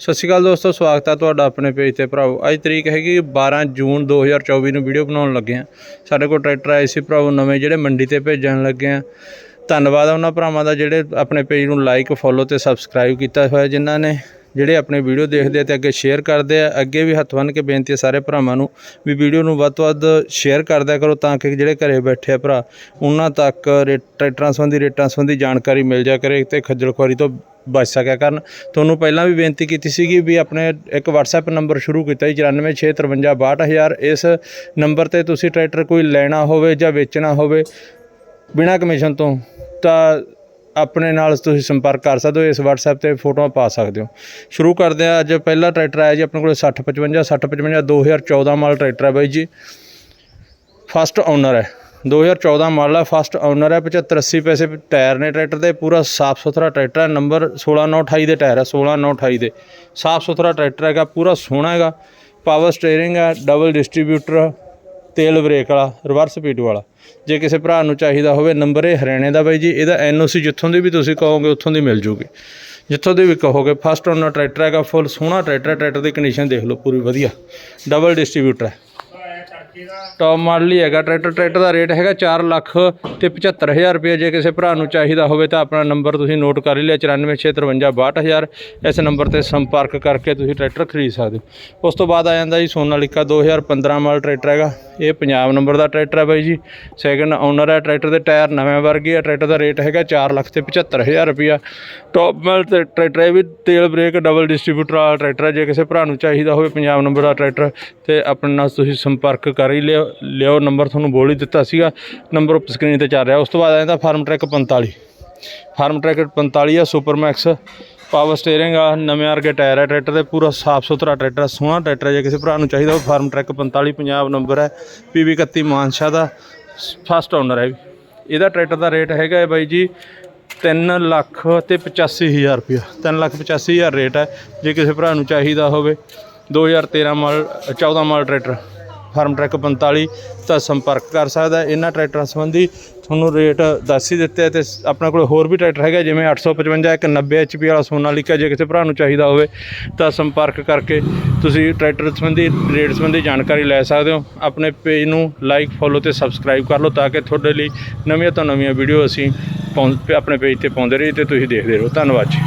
ਸਤਿ ਸ਼੍ਰੀ ਅਕਾਲ ਦੋਸਤੋ, ਸਵਾਗਤ ਹੈ ਤੁਹਾਡਾ ਆਪਣੇ ਪੇਜ ਤੇ ਭਰਾਓ ਅੱਜ ਤਰੀਕ ਹੈਗੀ 12 ਜੂਨ 2024 ਨੂੰ ਵੀਡੀਓ ਬਣਾਉਣ ਲੱਗੇ ਆ ਸਾਡੇ ਕੋਲ ਟਰੈਕਟਰ ਆਏ ਸੀ ਭਰਾਵੋ, ਨਵੇਂ ਜਿਹੜੇ ਮੰਡੀ ਤੇ ਭੇਜਣ ਲੱਗੇ ਆ ਧੰਨਵਾਦ ਆ ਉਹਨਾਂ ਭਰਾਵਾਂ ਦਾ ਜਿਹੜੇ ਆਪਣੇ ਪੇਜ ਨੂੰ ਲਾਈਕ ਫੋਲੋ ਤੇ ਸਬਸਕ੍ਰਾਈਬ ਕੀਤਾ ਹੋਇਆ ਜਿਨ੍ਹਾਂ ਨੇ, ਜਿਹੜੇ ਆਪਣੇ ਵੀਡੀਓ ਦੇਖਦੇ ਆ ਤੇ ਅੱਗੇ ਸ਼ੇਅਰ ਕਰਦੇ ਆ। ਅੱਗੇ ਵੀ ਹੱਥ ਬੰਨ੍ਹ ਕੇ ਬੇਨਤੀ ਹੈ ਸਾਰੇ ਭਰਾਵਾਂ ਨੂੰ ਵੀ ਵੀਡੀਓ ਨੂੰ ਵੱਧ ਤੋਂ ਵੱਧ ਸ਼ੇਅਰ ਕਰਦਿਆ ਕਰੋ ਤਾਂ ਕਿ ਜਿਹੜੇ ਘਰੇ ਬੈਠੇ ਆ ਭਰਾ, ਉਹਨਾਂ ਤੱਕ ਰੇ- ਟਰੈਕਟਰਾਂ ਸੰਬੰਧੀ, ਰੇਟਾਂ ਸੰਬੰਧੀ ਜਾਣਕਾਰੀ ਮਿਲ ਜਾ ਕਰੇ ਤੇ ਖੱਜਲ ਖੁਆਰੀ ਤੋਂ ਬਚ ਸਕਿਆ ਕਰਨ। ਤੁਹਾਨੂੰ ਪਹਿਲਾਂ ਵੀ ਬੇਨਤੀ ਕੀਤੀ ਸੀਗੀ ਵੀ ਆਪਣੇ ਇੱਕ WhatsApp ਨੰਬਰ ਸ਼ੁਰੂ ਕੀਤਾ ਜੀ 946556262000 ਇਸ ਨੰਬਰ ਤੇ ਤੁਸੀਂ ਟਰੈਕਟਰ ਕੋਈ ਲੈਣਾ ਹੋਵੇ ਜਾਂ ਵੇਚਣਾ ਹੋਵੇ, ਬਿਨਾਂ ਕਮਿਸ਼ਨ ਤੋਂ, ਤਾਂ ਆਪਣੇ ਨਾਲ ਤੁਸੀਂ ਸੰਪਰਕ ਕਰ ਸਕਦੇ ਹੋ, ਇਸ WhatsApp ਤੇ ਫੋਟੋਆਂ ਪਾ ਸਕਦੇ ਹੋ। ਸ਼ੁਰੂ ਕਰਦੇ ਆ ਅੱਜ ਪਹਿਲਾ ਟਰੈਕਟਰ ਆਇਆ ਜੀ, ਆਪਣੇ ਕੋਲ 6055 6055 2014 ਮਾਲ ਟਰੈਕਟਰ ਹੈ ਬਾਈ ਜੀ। ਫਸਟ ਓਨਰ ਹੈ। 2014 ਮਾਡਲ ਹੈ ਫਸਟ ਓਨਰ ਹੈ 75 80 ਪੈਸੇ ਟਾਇਰ ਨੇ ਟਰੈਕਟਰ ਦੇ ਪੂਰਾ ਸਾਫ਼ ਸੁਥਰਾ ਟਰੈਕਟਰ ਹੈ ਨੰਬਰ 16928 ਦੇ ਟਾਇਰ ਹੈ 16928 ਦੇ। ਸਾਫ਼ ਸੁਥਰਾ ਟਰੈਕਟਰ ਹੈਗਾ ਪੂਰਾ ਸੋਹਣਾ ਹੈਗਾ ਪਾਵਰ ਸਟੀਅਰਿੰਗ ਹੈ ਡਬਲ ਡਿਸਟ੍ਰੀਬਿਊਟਰ ਤੇਲ ਬ੍ਰੇਕ ਵਾਲਾ ਰਿਵਰਸ ਸਪੀਡ ਵਾਲਾ। ਜੇ ਕਿਸੇ ਭਰਾ ਨੂੰ ਚਾਹੀਦਾ ਹੋਵੇ ਨੰਬਰ ਇਹ ਹਰਿਆਣੇ ਦਾ ਬਾਈ ਜੀ ਇਹਦਾ ਐਨਓਸੀ ਜਿੱਥੋਂ ਦੀ ਵੀ ਤੁਸੀਂ ਕਹੋਗੇ ਉੱਥੋਂ ਦੀ ਮਿਲ ਜੂਗੀ। ਜਿੱਥੋਂ ਦੀ ਵੀ ਕਹੋਗੇ ਫਸਟ ਓਨਰ ਟਰੈਕਟਰ ਹੈਗਾ ਫੁੱਲ ਸੋਹਣਾ ਟਰੈਕਟਰ ਹੈ, ਟਰੈਕਟਰ ਦੀ ਕੰਡੀਸ਼ਨ ਦੇਖ ਲਓ ਪੂਰੀ ਵਧੀਆ। ਡਬਲ ਡਿਸਟ੍ਰੀਬਿਊਟਰ ਹੈ ਟੌਪ ਮਾਡਲ ਹੀ ਹੈਗਾ ਟਰੈਕਟਰ ਟਰੈਕਟਰ ਦਾ ਰੇਟ ਹੈਗਾ 4 ਲੱਖ ਤੇ 75000 ਰੁਪਏ। ਜੇ ਕਿਸੇ ਭਰਾ ਨੂੰ ਚਾਹੀਦਾ ਹੋਵੇ ਤਾਂ ਆਪਣਾ ਨੰਬਰ ਤੁਸੀਂ ਨੋਟ ਕਰ ਹੀ ਲਿਆ 9465562000 ਇਸ ਨੰਬਰ ਤੇ ਸੰਪਰਕ ਕਰਕੇ ਤੁਸੀਂ ਟਰੈਕਟਰ ਖਰੀਦ ਸਕਦੇ ਹੋ। ਉਸ ਤੋਂ ਬਾਅਦ ਆ ਜਾਂਦਾ ਜੀ ਸੋਨਾਲੀਕਾ 2015 ਮਾਡਲ ਟਰੈਕਟਰ ਹੈਗਾ। ਇਹ ਪੰਜਾਬ ਨੰਬਰ ਦਾ ਟਰੈਕਟਰ ਹੈ ਬਾਈ ਜੀ। ਸੈਕੰਡ ਓਨਰ ਹੈ ਟਰੈਕਟਰ ਦੇ ਟਾਇਰ ਨਵੇਂ ਵਰਗੇ ਆ ਟਰੈਕਟਰ ਦਾ ਰੇਟ ਹੈਗਾ 4 ਲੱਖ ਤੇ 75000 ਰੁਪਇਆ। ਟੌਪ ਮਾਡਲ ਤੇ ਟਰੈਕਟਰ ਇਹ ਵੀ ਤੇਲ ਬ੍ਰੇਕ ਡਬਲ ਡਿਸਟ੍ਰੀਬਿਊਟਰ ਵਾਲਾ ਟਰੈਕਟਰ ਹੈ। ਜੇ ਕਿਸੇ ਭਰਾ ਨੂੰ ਚਾਹੀਦਾ ਹੋਵੇ, ਪੰਜਾਬ ਨੰਬਰ ਦਾ ਟਰੈਕਟਰ ਤੇ ਆਪਣੇ ਨਾਲ ਤੁਸੀਂ ਸੰਪਰਕ ਕਰ ਹੀ ਲਿਓ ਲਿਓ ਨੰਬਰ ਤੁਹਾਨੂੰ ਬੋਲ ਹੀ ਦਿੱਤਾ ਸੀਗਾ। ਨੰਬਰ ਉੱਪਰ ਸਕਰੀਨ ਤੇ ਚੱਲ ਰਿਹਾ। ਉਸ ਤੋਂ ਬਾਅਦ ਆ ਜਾਂਦਾ ਫਾਰਮ ਟਰੈਕ 45 ਫਾਰਮ ਟਰੈਕ 45 ਆ ਸੁਪਰ ਮੈਕਸ ਪਾਵਰ ਸਟੀਅਰਿੰਗ ਆ, ਨਵੇਂ ਵਰਗੇ ਟਾਇਰ ਹੈ ਟਰੈਕਟਰ ਦੇ ਪੂਰਾ ਸਾਫ਼ ਸੁਥਰਾ ਟਰੈਕਟਰ ਸੋਹਣਾ ਟਰੈਕਟਰ ਹੈ ਜੇ ਕਿਸੇ ਭਰਾ ਨੂੰ ਚਾਹੀਦਾ ਉਹ ਫਾਰਮ ਟਰੈਕ 45 ਪੰਜਾਬ ਨੰਬਰ ਹੈ ਪੀਵੀ 31 ਮਾਨਸ਼ਾ ਦਾ ਫਸਟ ਓਨਰ ਹੈ ਇਹਦਾ ਟਰੈਕਟਰ ਦਾ ਰੇਟ ਹੈਗਾ ਹੈ ਬਾਈ ਜੀ 3 ਲੱਖ ਤੇ 85000 ਰੁਪਇਆ। 3 ਲੱਖ 85000 ਰੇਟ ਹੈ ਜੇ ਕਿਸੇ ਭਰਾ ਨੂੰ ਚਾਹੀਦਾ ਹੋਵੇ 2013 model 14 model tractor. Farmtrac 45 ਤਾਂ ਸੰਪਰਕ ਕਰ ਸਕਦਾ ਇਹਨਾਂ ਟਰੈਕਟਰਾਂ ਸੰਬੰਧੀ ਤੁਹਾਨੂੰ ਰੇਟ ਦੱਸ ਹੀ ਦਿੱਤੇ ਆ ਤੇ ਆਪਣੇ ਕੋਲ ਹੋਰ ਵੀ ਟਰੈਕਟਰ ਹੈਗਾ ਜਿਵੇਂ 855 ਇੱਕ 90 HP ਵਾਲਾ ਸੋਨਾਲੀਕਾ ਜੇ ਕਿਸੇ ਭਰਾ ਨੂੰ ਚਾਹੀਦਾ ਹੋਵੇ ਤਾਂ ਸੰਪਰਕ ਕਰਕੇ ਤੁਸੀਂ ਟਰੈਕਟਰ ਸੰਬੰਧੀ ਰੇਟ ਸੰਬੰਧੀ ਜਾਣਕਾਰੀ ਲੈ ਸਕਦੇ ਹੋ। ਆਪਣੇ ਪੇਜ ਨੂੰ ਲਾਈਕ, ਫੋਲੋ ਤੇ ਸਬਸਕ੍ਰਾਈਬ ਕਰ ਲਓ ਤਾਂ ਕਿ ਤੁਹਾਡੇ ਲਈ ਨਵੀਆਂ ਤੋਂ ਨਵੀਆਂ ਵੀਡੀਓ ਅਸੀਂ ਪਾਉਂ- ਆਪਣੇ ਪੇਜ ਤੇ ਪਾਉਂਦੇ ਰਹੀਏ ਤੇ ਤੁਸੀਂ ਦੇਖਦੇ ਰਹੋ। ਧੰਨਵਾਦ ਜੀ।